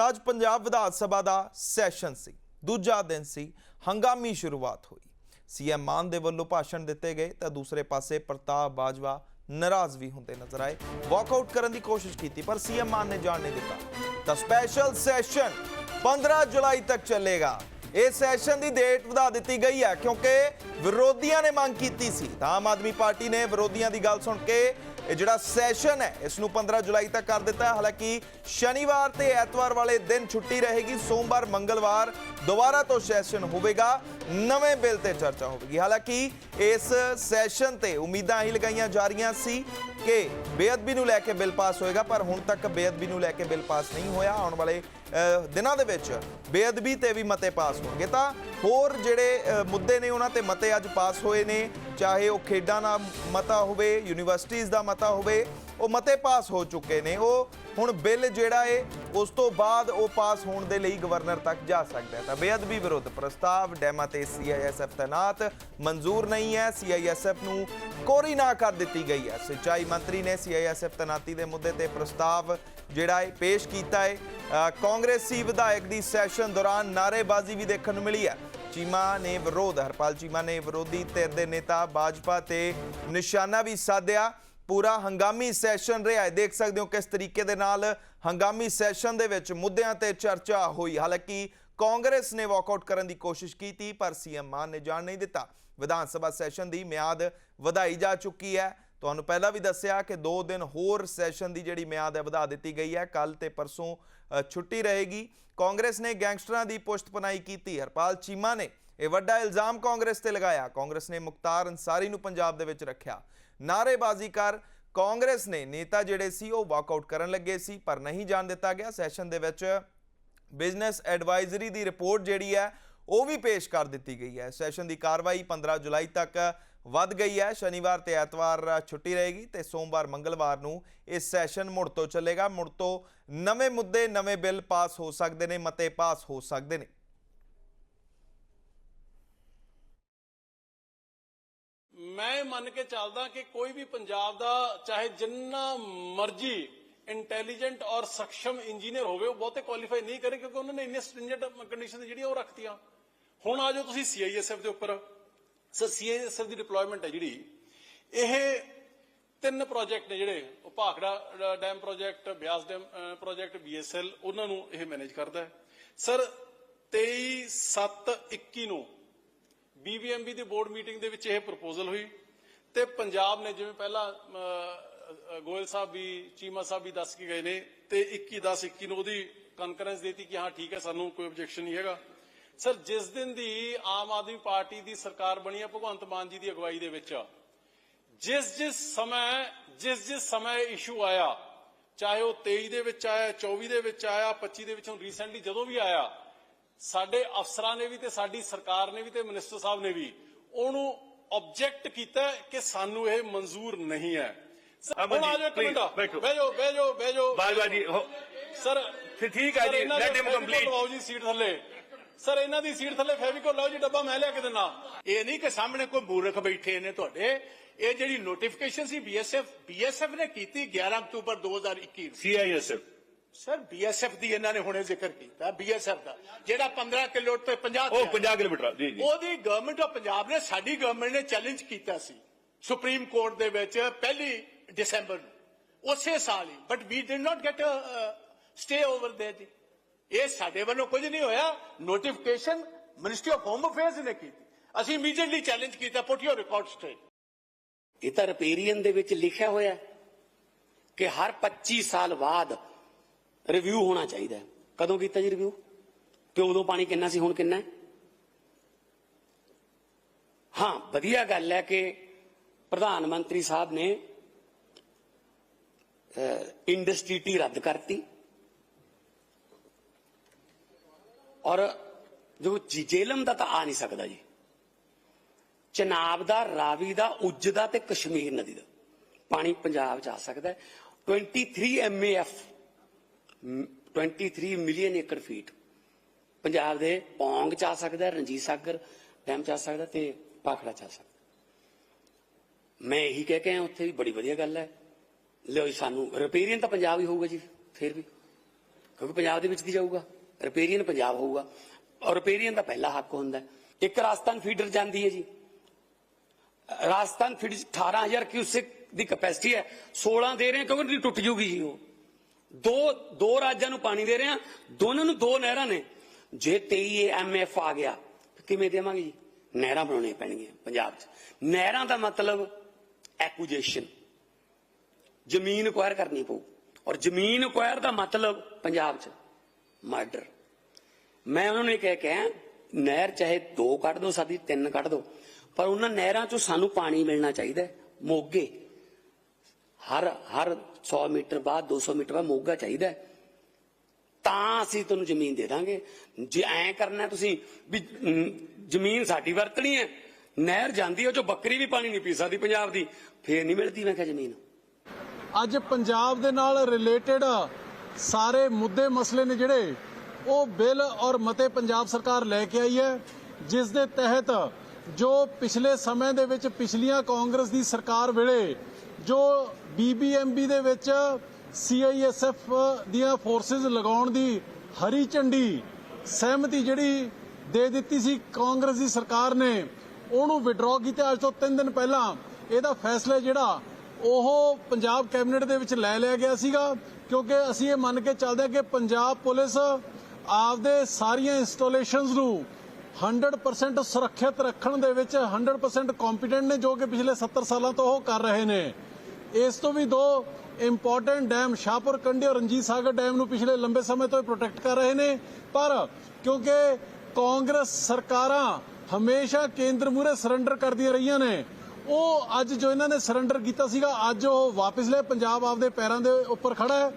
ਤਾਂ ਅੱਜ ਪੰਜਾਬ ਵਿਧਾਨ ਸਭਾ ਦਾ ਸੈਸ਼ਨ ਸੀ। ਦੂਜਾ ਦਿਨ ਸੀ। ਹੰਗਾਮੀ ਸ਼ੁਰੂਆਤ ਹੋਈ। ਸੀਐਮ ਮਾਨ ਦੇ ਵੱਲੋਂ ਭਾਸ਼ਣ ਦਿੱਤੇ ਗਏ ਤਾਂ ਦੂਸਰੇ ਪਾਸੇ ਪ੍ਰਤਾਪ ਬਾਜਵਾ ਨਾਰਾਜ਼ ਵੀ ਹੁੰਦੇ ਨਜ਼ਰ ਆਏ। ਵਾਕਆਊਟ ਕਰਨ ਦੀ ਕੋਸ਼ਿਸ਼ ਕੀਤੀ, ਪਰ ਸੀਐਮ ਮਾਨ ਨੇ ਜਾਣ ਨਹੀਂ ਦਿੱਤਾ। ਤਾਂ ਸਪੈਸ਼ਲ ਸੈਸ਼ਨ 15 ਜੁਲਾਈ ਤੱਕ ਚੱਲੇਗਾ। ਇਹ ਸੈਸ਼ਨ ਦੀ ਡੇਟ ਵਧਾ ਦਿੱਤੀ ਗਈ ਹੈ ਕਿਉਂਕਿ ਵਿਰੋਧੀਆਂ ਨੇ ਮੰਗ ਕੀਤੀ ਸੀ। ਤਾਂ ਆਮ ਆਦਮੀ ਪਾਰਟੀ ਨੇ ਵਿਰੋਧੀਆਂ ਦੀ ਗੱਲ ਸੁਣ ਕੇ ਇਹ ਜਿਹੜਾ ਸੈਸ਼ਨ ਹੈ ਇਸ ਨੂੰ 15 ਜੁਲਾਈ ਤੱਕ ਕਰ ਦਿੱਤਾ ਹੈ। ਹਾਲਾਂਕਿ ਸ਼ਨੀਵਾਰ ਤੇ ਐਤਵਾਰ ਵਾਲੇ ਦਿਨ ਛੁੱਟੀ ਰਹੇਗੀ। ਸੋਮਵਾਰ, ਮੰਗਲਵਾਰ ਦੁਬਾਰਾ ਤੋਂ ਸੈਸ਼ਨ ਹੋਵੇਗਾ। ਨਵੇਂ ਬਿੱਲ ਤੇ ਚਰਚਾ ਹੋਵੇਗੀ। ਹਾਲਾਂਕਿ ਇਸ ਸੈਸ਼ਨ ਤੇ ਉਮੀਦਾਂ ਹੀ ਲਗਾਈਆਂ ਜਾ ਰਹੀਆਂ ਸੀ। ਕਿ ਬੇਅਦਬੀ ਨੂੰ ਲੈ ਕੇ ਬਿੱਲ ਪਾਸ ਹੋਏਗਾ, ਪਰ ਹੁਣ ਤੱਕ ਬੇਅਦਬੀ ਨੂੰ ਲੈ ਕੇ ਬਿੱਲ ਪਾਸ ਨਹੀਂ ਹੋਇਆ। ਆਉਣ ਵਾਲੇ ਦਿਨਾਂ ਦੇ ਵਿੱਚ ਬੇਅਦਬੀ ਤੇ ਵੀ ਮਤੇ ਪਾਸ ਹੋਣਗੇ। ਤਾਂ ਹੋਰ ਜਿਹੜੇ ਮੁੱਦੇ ਨੇ ਉਹਨਾਂ ਤੇ ਮਤੇ ਅੱਜ ਪਾਸ ਹੋਏ ਨੇ, ਚਾਹੇ ਉਹ ਖੇਡਾਂ ਦਾ ਮਤਾ ਹੋਵੇ ਯੂਨੀਵਰਸਿਟੀਆਂ ਦਾ ਮਤਾ ਹੋਵੇ ਉਹ ਮਤੇ ਪਾਸ ਹੋ ਚੁੱਕੇ ਨੇ। ਉਹ ਹੁਣ ਬਿੱਲ ਜਿਹੜਾ ਏ, ਉਸ ਤੋਂ ਬਾਅਦ ਉਹ ਪਾਸ ਹੋਣ ਦੇ ਲਈ ਗਵਰਨਰ ਤੱਕ ਜਾ ਸਕਦਾ ਹੈ। ਤਾਂ ਬੇਅਦਬੀ ਵਿਰੁੱਧ ਪ੍ਰਸਤਾਵ, ਡੈਮਾ ਤੇ ਸੀਆਈਐਸਐਫ ਤੈਨਾਤ, ਮਨਜ਼ੂਰ ਨਹੀਂ ਹੈ। ਸੀਆਈਐਸਐਫ ਨੂੰ ਕੋਰੀ ਨਾ ਕਰ ਦਿੱਤੀ ਗਈ ਹੈ। ਸਿੰਚਾਈ ਮੰਤਰੀ ਨੇ ਸੀਆਈਐਸਐਫ ਤੈਨਾਤੀ ਦੇ ਮੁੱਦੇ ਤੇ ਪ੍ਰਸਤਾਵ ਜਿਹੜਾ ਹੈ ਪੇਸ਼ ਕੀਤਾ ਹੈ ਕਾਂਗਰਸੀ ਵਿਧਾਇਕ ਦੀ ਸੈਸ਼ਨ ਦੌਰਾਨ ਨਾਅਰੇਬਾਜ਼ੀ ਵੀ ਦੇਖਣ ਨੂੰ ਮਿਲੀ ਹੈ। ਚੀਮਾ ਨੇ ਵਿਰੋਧ, ਹਰਪਾਲ ਚੀਮਾ ਨੇ ਵਿਰੋਧੀ ਧਿਰ ਦੇ ਨੇਤਾ ਬਾਜਪਾ ਤੇ ਨਿਸ਼ਾਨਾ ਵੀ ਸਾਧਿਆ। ਪੂਰਾ ਹੰਗਾਮੀ ਸੈਸ਼ਨ ਰਿਹਾ ਹੈ। ਦੇਖ ਸਕਦੇ ਹੋ ਕਿਸ ਤਰੀਕੇ ਦੇ ਨਾਲ ਹੰਗਾਮੀ ਸੈਸ਼ਨ ਦੇ ਵਿੱਚ ਮੁੱਦਿਆਂ ਤੇ ਚਰਚਾ ਹੋਈ। ਹਾਲਾਂਕਿ ਕਾਂਗਰਸ ਨੇ ਵਾਕਆਊਟ ਕਰਨ ਦੀ ਕੋਸ਼ਿਸ਼ ਕੀਤੀ, ਪਰ ਸੀਐਮ ਮਾਨ ਨੇ ਜਾਣ ਨਹੀਂ ਦਿੱਤਾ। ਵਿਧਾਨ ਸਭਾ ਸੈਸ਼ਨ ਦੀ ਮਿਆਦ ਵਧਾਈ ਜਾ ਚੁੱਕੀ ਹੈ। ਤੁਹਾਨੂੰ ਪਹਿਲਾਂ ਵੀ ਦੱਸਿਆ ਕਿ 2 ਦਿਨ ਹੋਰ ਸੈਸ਼ਨ ਦੀ ਜਿਹੜੀ ਮਿਆਦ ਹੈ, ਵਧਾ ਦਿੱਤੀ ਗਈ ਹੈ। ਕੱਲ ਤੇ ਪਰਸੋਂ ਛੁੱਟੀ ਰਹੇਗੀ। ਕਾਂਗਰਸ ਨੇ ਗੈਂਗਸਟਰਾਂ ਦੀ ਪੁਸ਼ਤਪਨਾਈ ਕੀਤੀ। ਹਰਪਾਲ ਚੀਮਾ ਨੇ ਇਹ ਵੱਡਾ ਇਲਜ਼ਾਮ ਕਾਂਗਰਸ ਤੇ ਲਗਾਇਆ। ਕਾਂਗਰਸ ਨੇ ਮੁਖਤਾਰ ਅੰਸਾਰੀ ਨੂੰ ਪੰਜਾਬ ਦੇ ਵਿੱਚ ਰੱਖਿਆ। ਨਾਅਰੇਬਾਜ਼ੀ ਕਰ ਕਾਂਗਰਸ ਨੇ ਨੇਤਾ ਜਿਹੜੇ ਸੀ ਉਹ ਵਾਕਆਊਟ ਕਰਨ ਲੱਗੇ ਸੀ, ਪਰ ਨਹੀਂ ਜਾਣ ਦਿੱਤਾ ਗਿਆ। ਸੈਸ਼ਨ ਦੇ ਵਿੱਚ ਬਿਜ਼ਨਸ ਐਡਵਾਈਜ਼ਰੀ ਦੀ ਰਿਪੋਰਟ ਜਿਹੜੀ ਹੈ, ਉਹ ਵੀ ਪੇਸ਼ ਕਰ ਦਿੱਤੀ ਗਈ ਹੈ। ਸੈਸ਼ਨ ਦੀ ਕਾਰਵਾਈ 15 ਜੁਲਾਈ ਤੱਕ ਵੱਧ ਗਈ ਹੈ। ਸ਼ਨੀਵਾਰ ਤੇ ਐਤਵਾਰ ਛੁੱਟੀ ਰਹੇਗੀ ਤੇ ਸੋਮਵਾਰ ਮੰਗਲਵਾਰ ਨੂੰ ਇਹ ਸੈਸ਼ਨ ਮੁੜ ਤੋਂ ਚੱਲੇਗਾ। ਮੁੜ ਤੋਂ ਨਵੇਂ ਮੁੱਦੇ, ਨਵੇਂ ਬਿੱਲ ਪਾਸ ਹੋ ਸਕਦੇ ਨੇ, ਮਤੇ ਪਾਸ ਹੋ ਸਕਦੇ ਨੇ। ਮੈਂ ਮੰਨ ਕੇ ਚੱਲਦਾ ਕਿ ਕੋਈ ਵੀ ਪੰਜਾਬ ਦਾ, ਚਾਹੇ ਜਿੰਨਾ ਮਰਜ਼ੀ ਇੰਟੈਲੀਜੈਂਟ ਔਰ ਸਖਸ਼ਮ ਇੰਜੀਨੀਅਰ ਹੋਵੇ, ਉਹ ਬਹੁਤੇ ਕੁਆਲੀਫਾਈ ਨਹੀਂ ਕਰੇ ਕਿਉਂਕਿ ਉਹਨਾਂ ਨੇ ਇੰਨੇ ਸਟ੍ਰਿੰਜੈਂਟ ਕੰਡੀਸ਼ਨ ਜਿਹੜੀਆਂ ਉਹ ਰੱਖਤੀਆਂ। ਹੁਣ ਆ ਜਾਓ ਤੁਸੀਂ ਸੀਆਈਐਸਐਫ ਦੇ ਉੱਪਰ। ਸਰ ਸੀਆਈਐਸਐਫ ਦੀ ਡਿਪਲੋਇਮੈਂਟ ਹੈ ਜਿਹੜੀ, ਇਹ ਤਿੰਨ ਪ੍ਰੋਜੈਕਟ ਨੇ ਜਿਹੜੇ, ਉਹ Bhakra dam project Beas dam project BSL ਉਹਨਾਂ ਨੂੰ ਇਹ ਮੈਨੇਜ ਕਰਦਾ ਹੈ। ਸਰ 23 7 21 ਨੂੰ ਬੀਬੀਐਮਬੀ ਦੀ ਬੋਰਡ ਮੀਟਿੰਗ ਦੇ ਵਿੱਚ ਇਹ ਪ੍ਰਪੋਜ਼ਲ ਹੋਈ ਤੇ ਪੰਜਾਬ ਨੇ ਜਿਵੇਂ ਪਹਿਲਾਂ ਗੋਇਲ ਸਾਹਿਬ ਵੀ, ਚੀਮਾ ਸਾਹਿਬ ਵੀ ਦੱਸ ਕੇ ਗਏ ਨੇ ਤੇ 21 10 21 ਨੂੰ ਉਹਦੀ ਕਨਕਰੈਂਸ ਦੇਤੀ ਕਿ ਹਾਂ, ਠੀਕ ਹੈ, ਸਾਨੂੰ ਕੋਈ ਆਬਜੈਕਸ਼ਨ ਨਹੀਂ ਹੈਗਾ। ਸਰ, ਜਿਸ ਦਿਨ ਦੀ ਆਮ ਆਦਮੀ ਪਾਰਟੀ ਦੀ ਸਰਕਾਰ ਬਣੀ ਹੈ ਭਗਵੰਤ ਮਾਨ ਜੀ ਦੀ ਅਗਵਾਈ ਦੇ ਵਿੱਚ ਜਿਸ ਜਿਸ ਸਮੇਂ, ਜਿਸ ਜਿਸ ਸਮੇਂ ਇਸ਼ੂ ਆਇਆ, ਚਾਹੇ ਉਹ 23 ਦੇ ਵਿੱਚ ਆਇਆ 24 ਦੇ ਵਿੱਚ ਆਇਆ 25 ਦੇ ਵਿੱਚ, ਹੁਣ ਰੀਸੈਂਟਲੀ ਜਦੋਂ ਵੀ ਆਇਆ ਸਾਡੇ ਅਫਸਰਾਂ ਨੇ ਵੀ ਤੇ ਸਾਡੀ ਸਰਕਾਰ ਨੇ ਵੀ ਤੇ ਮਿਨਿਸਟਰ ਸਾਹਿਬ ਨੇ ਵੀ ਉਹਨੂੰ ਆਬਜੈਕਟ ਕੀਤਾ ਕਿ ਸਾਨੂੰ ਇਹ ਮਨਜ਼ੂਰ ਨਹੀਂ ਹੈ। ਸਰ, ਹੁਣ ਆ ਜਾਓ ਇੱਕ ਮਿੰਟ। ਬੈਠੋ। ਜਾਓ ਬਹਿ ਜਾਓ ਬਾਜਵਾ ਜੀ ਸਰ ਫਿਰ ਠੀਕ ਹੈ ਜੀ, him ਫੈਵੀਕੋਲ complete. ਲਵਾਓ ਜੀ ਸੀਟ ਥੱਲੇ। ਸਰ ਇਹਨਾਂ ਦੀ ਸੀਟ ਥੱਲੇ ਫੈਵੀਕੋਲ ਲਾਓ ਜੀ ਡੱਬਾ ਮੈਂ ਲਿਆ ਕੇ ਦਿੰਨਾ ਇਹ ਨਹੀਂ ਕਿ ਸਾਹਮਣੇ ਕੋਈ ਮੂਰਖ ਬੈਠੇ ਨੇ ਤੁਹਾਡੇ। ਇਹ ਜਿਹੜੀ ਨੋਟੀਫਿਕੇਸ਼ਨ ਸੀ ਬੀਐਸਐਫ ਬੀਐਸਐਫ ਨੇ ਕੀਤੀ 11 ਅਕਤੂਬਰ 2021 ਨੂੰ। ਸੀਆਈਐਸਐਫ ਸਰ ਬੀਐਸਐਫ ਦੀ ਇਹਨਾਂ ਨੇ ਹੁਣੇ ਜ਼ਿਕਰ ਕੀਤਾ ਬੀਐਸਐਫ ਦਾ ਜਿਹੜਾ 15 ਕਿਲੋ ਤੇ 50 ਉਹ ਤੇ 50 ਕਿਲੋਮੀਟਰ ਜੀ ਜੀ। ਉਹਦੀ ਗਵਰਨਮੈਂਟ ਆਫ ਪੰਜਾਬ ਨੇ ਸਾਡੀ ਗਵਰਨਮੈਂਟ ਨੇ ਚੈਲੰਜ ਕੀਤਾ ਸੀ ਸੁਪਰੀਮ ਕੋਰਟ ਦੇ ਵਿੱਚ ਪਹਿਲੀ ਦਸੰਬਰ ਨੂੰ ਉਸੇ ਸਾਲ ਹੀ। But we did not get stay over there ਜੀ। ਇਹ ਸਾਡੇ ਵੱਲੋਂ ਕੁਝ ਨਹੀਂ ਹੋਇਆ। Notification ministry of home affairs ਨੇ ਕੀਤੀ। ਅਸੀਂ ਇਮੀਡੀਏਟਲੀ ਚੈਲੰਜ ਕੀਤਾ ਪੁੱਟ ਯੋਰ ਰਿਕਾਰਡ ਸਟ੍ਰੇਟ ਇਹ ਤਾਂ ਰਿਪੇਰੀਅਨ ਦੇ ਵਿੱਚ ਲਿਖਿਆ ਹੋਇਆ ਕਿ ਹਰ 25 ਸਾਲ ਬਾਅਦ ਰਿਵਿਊ ਹੋਣਾ ਚਾਹੀਦਾ ਕਦੋਂ ਕੀਤਾ ਜੀ ਰਿਵਿਊ ਕਿ ਉਦੋਂ ਪਾਣੀ ਕਿੰਨਾ ਸੀ, ਹੁਣ ਕਿੰਨਾ ਹੈ? ਹਾਂ, ਵਧੀਆ ਗੱਲ ਹੈ ਕਿ ਪ੍ਰਧਾਨ ਮੰਤਰੀ ਸਾਹਿਬ ਨੇ ਇੰਡਸਟਰੀਟੀ ਰੱਦ ਕਰਤੀ। ਔਰ ਜੋ ਜੀ- ਜੇਲਮ ਦਾ ਤਾਂ ਆ ਨਹੀਂ ਸਕਦਾ ਜੀ। ਚਨਾਬ ਦਾ, ਰਾਵੀ ਦਾ, ਉੱਜ ਦਾ ਤੇ ਕਸ਼ਮੀਰ ਨਦੀ ਦਾ ਪਾਣੀ ਪੰਜਾਬ ਚ ਆ ਸਕਦਾ ਹੈ। 23 ਐਮਏਐਫ 23 ਮਿਲੀਅਨ ਏਕੜ ਫੀਟ ਪੰਜਾਬ ਦੇ ਪੌਂਗ ਚ ਆ ਸਕਦਾ, ਰਣਜੀਤ ਸਾਗਰ ਡੈਮ ਚ ਆ ਸਕਦਾ ਤੇ ਪਾਖੜਾ ਚ ਆ ਸਕਦਾ। ਮੈਂ ਇਹੀ ਕਹਿ ਕੇ ਆਇਆ, ਉੱਥੇ ਵੀ ਬੜੀ ਵਧੀਆ ਗੱਲ ਹੈ। ਲਿਓ ਸਾਨੂੰ ਰਿਪੇਰੀਅਨ ਤਾਂ ਪੰਜਾਬ ਹੀ ਹੋਊਗਾ ਜੀ, ਫਿਰ ਵੀ। ਕਿਉਂਕਿ ਪੰਜਾਬ ਦੇ ਵਿੱਚ ਦੀ ਜਾਊਗਾ? ਰਿਪੇਰੀਅਨ ਪੰਜਾਬ ਹੋਊਗਾ। ਔਰ ਰਿਪੇਰੀਅਨ ਦਾ ਪਹਿਲਾ ਹੱਕ ਹੁੰਦਾ ਇੱਕ ਰਾਜਸਥਾਨ ਫੀਡਰ ਜਾਂਦੀ ਹੈ ਜੀ। ਰਾਜਸਥਾਨ ਫੀਡ 18000 ਕਿਊਸਿਕ ਦੀ ਕਪੈਸਿਟੀ ਹੈ। 16 ਦੇ ਰਹੇ ਕਿਉਂਕਿ ਟੁੱਟ ਜੂਗੀ ਜੀ ਉਹ। ਦੋ ਦੋ ਰਾਜਾਂ ਨੂੰ ਪਾਣੀ ਦੇ ਰਹੇ ਹਾਂ ਦੋਨਾਂ ਨੂੰ ਦੋ ਨਹਿਰਾਂ ਨੇ। ਜੇ 23 ਐਮਐਫ ਆ ਗਿਆ ਕਿਵੇਂ ਦੇਵਾਂਗੇ ਜੀ? ਨਹਿਰਾਂ ਬਣਾਉਣੀਆਂ ਪੈਣਗੀਆਂ ਪੰਜਾਬ 'ਚ। ਨਹਿਰਾਂ ਦਾ ਮਤਲਬ ਐਕੁਜੀਸ਼ਨ ਜ਼ਮੀਨ ਅਕਵਾਇਰ ਕਰਨੀ ਪਊ। ਔਰ ਜ਼ਮੀਨ ਅਕਵਾਇਰ ਦਾ ਮਤਲਬ ਪੰਜਾਬ 'ਚ ਮਰਡਰ ਮੈਂ ਉਹਨਾਂ ਨੂੰ ਇਹ ਕਹਿ ਕੇ ਆਇਆ, ਨਹਿਰ ਚਾਹੇ ਦੋ ਕੱਢ ਦੋ ਸਾਡੀ ਤਿੰਨ ਕੱਢ ਦੋ ਪਰ ਉਹਨਾਂ ਨਹਿਰਾਂ 'ਚੋਂ ਸਾਨੂੰ ਪਾਣੀ ਮਿਲਣਾ ਚਾਹੀਦਾ ਮੋਗੇ। ਹਰ ਹਰ 100 ਮੀਟਰ ਬਾਅਦ 200 ਮੀਟਰ ਬਾਅਦ ਮੋਗਾ ਚਾਹੀਦਾ ਤਾਂ ਅਸੀਂ ਤੁਹਾਨੂੰ ਜ਼ਮੀਨ ਦੇ ਦਾਂਗੇ। ਜੇ ਐ ਕਰਨਾ ਤੁਸੀਂ ਵੀ ਜ਼ਮੀਨ ਸਾਡੀ ਵਰਤਣੀ ਹੈ, ਨਹਿਰ ਜਾਂਦੀ ਹੈ, ਉਹ ਬੱਕਰੀ ਵੀ ਪਾਣੀ ਨਹੀਂ ਪੀ ਸਕਦੀ ਪੰਜਾਬ ਦੀ, ਫੇਰ ਨਹੀਂ ਮਿਲਦੀ। ਮੈਂ ਕਿਹਾ ਜ਼ਮੀਨ। ਅੱਜ ਪੰਜਾਬ ਦੇ ਨਾਲ ਰਿਲੇਟਡ ਸਾਰੇ ਮੁੱਦੇ ਮਸਲੇ ਨੇ ਜਿਹੜੇ, ਉਹ ਬਿੱਲ ਔਰ ਮਤੇ ਪੰਜਾਬ ਸਰਕਾਰ ਲੈ ਕੇ ਆਈ ਹੈ, ਜਿਸ ਦੇ ਤਹਿਤ ਜੋ ਪਿਛਲੇ ਸਮੇਂ ਦੇ ਵਿੱਚ ਪਿਛਲੀਆਂ ਕਾਂਗਰਸ ਦੀ ਸਰਕਾਰ ਵੇਲੇ ਜੋ ਬੀਬੀਐਮਬੀ ਦੇ ਵਿੱਚ ਸੀਆਈਐਸਐਫ ਦੀਆਂ ਫੋਰਸਸ ਲਗਾਉਣ ਦੀ ਹਰੀ ਝੰਡੀ ਸਹਿਮਤੀ ਜਿਹੜੀ ਦੇ ਦਿੱਤੀ ਸੀ ਕਾਂਗਰਸ ਦੀ ਸਰਕਾਰ ਨੇ, ਉਹਨੂੰ ਵਿਡਰਾਅ ਕੀਤਾ ਅੱਜ ਤੋਂ 3 ਦਿਨ ਪਹਿਲਾਂ। ਇਹਦਾ ਫੈਸਲਾ ਜਿਹੜਾ, ਉਹ ਪੰਜਾਬ ਕੈਬਨਿਟ ਦੇ ਵਿੱਚ ਲੈ ਲਿਆ ਗਿਆ ਸੀਗਾ, ਕਿਉਂਕਿ ਅਸੀਂ ਇਹ ਮੰਨ ਕੇ ਚੱਲਦੇ ਹਾਂ ਕਿ ਪੰਜਾਬ ਪੁਲਿਸ ਆਪਦੇ ਸਾਰੀਆਂ ਇੰਸਟਾਲੇਸ਼ਨਸ ਨੂੰ 100% ਸੁਰੱਖਿਅਤ ਰੱਖਣ ਦੇ ਵਿੱਚ 100% ਕੰਪੀਟੈਂਟ ਨੇ, ਜੋ ਕਿ ਪਿਛਲੇ 70 ਸਾਲਾਂ ਤੋਂ ਉਹ ਕਰ ਰਹੇ ਨੇ। ਇਸ ਤੋਂ ਵੀ ਦੋ ਇੰਪੋਰਟੈਂਟ ਡੈਮ ਸ਼ਾਹਪੁਰ ਕੰਢੀ ਔਰ ਰਣਜੀਤ ਸਾਗਰ ਡੈਮ ਨੂੰ ਪਿਛਲੇ ਲੰਬੇ ਸਮੇਂ ਤੋਂ ਪ੍ਰੋਟੈਕਟ ਕਰ ਰਹੇ ਨੇ। ਪਰ ਕਿਉਂਕਿ ਕਾਂਗਰਸ ਸਰਕਾਰਾਂ ਹਮੇਸ਼ਾ ਕੇਂਦਰ ਮੂਰੇ ਸਰੈਂਡਰ ਕਰਦੀਆਂ ਰਹੀਆਂ ਨੇ, ਉਹ ਅੱਜ ਜੋ ਇਹਨਾਂ ਨੇ ਸਰੈਂਡਰ ਕੀਤਾ ਸੀਗਾ, ਅੱਜ ਉਹ ਵਾਪਸ ਲੈ ਪੰਜਾਬ ਆਪਦੇ ਪੈਰਾਂ ਦੇ ਉੱਪਰ ਖੜਾ ਹੈ।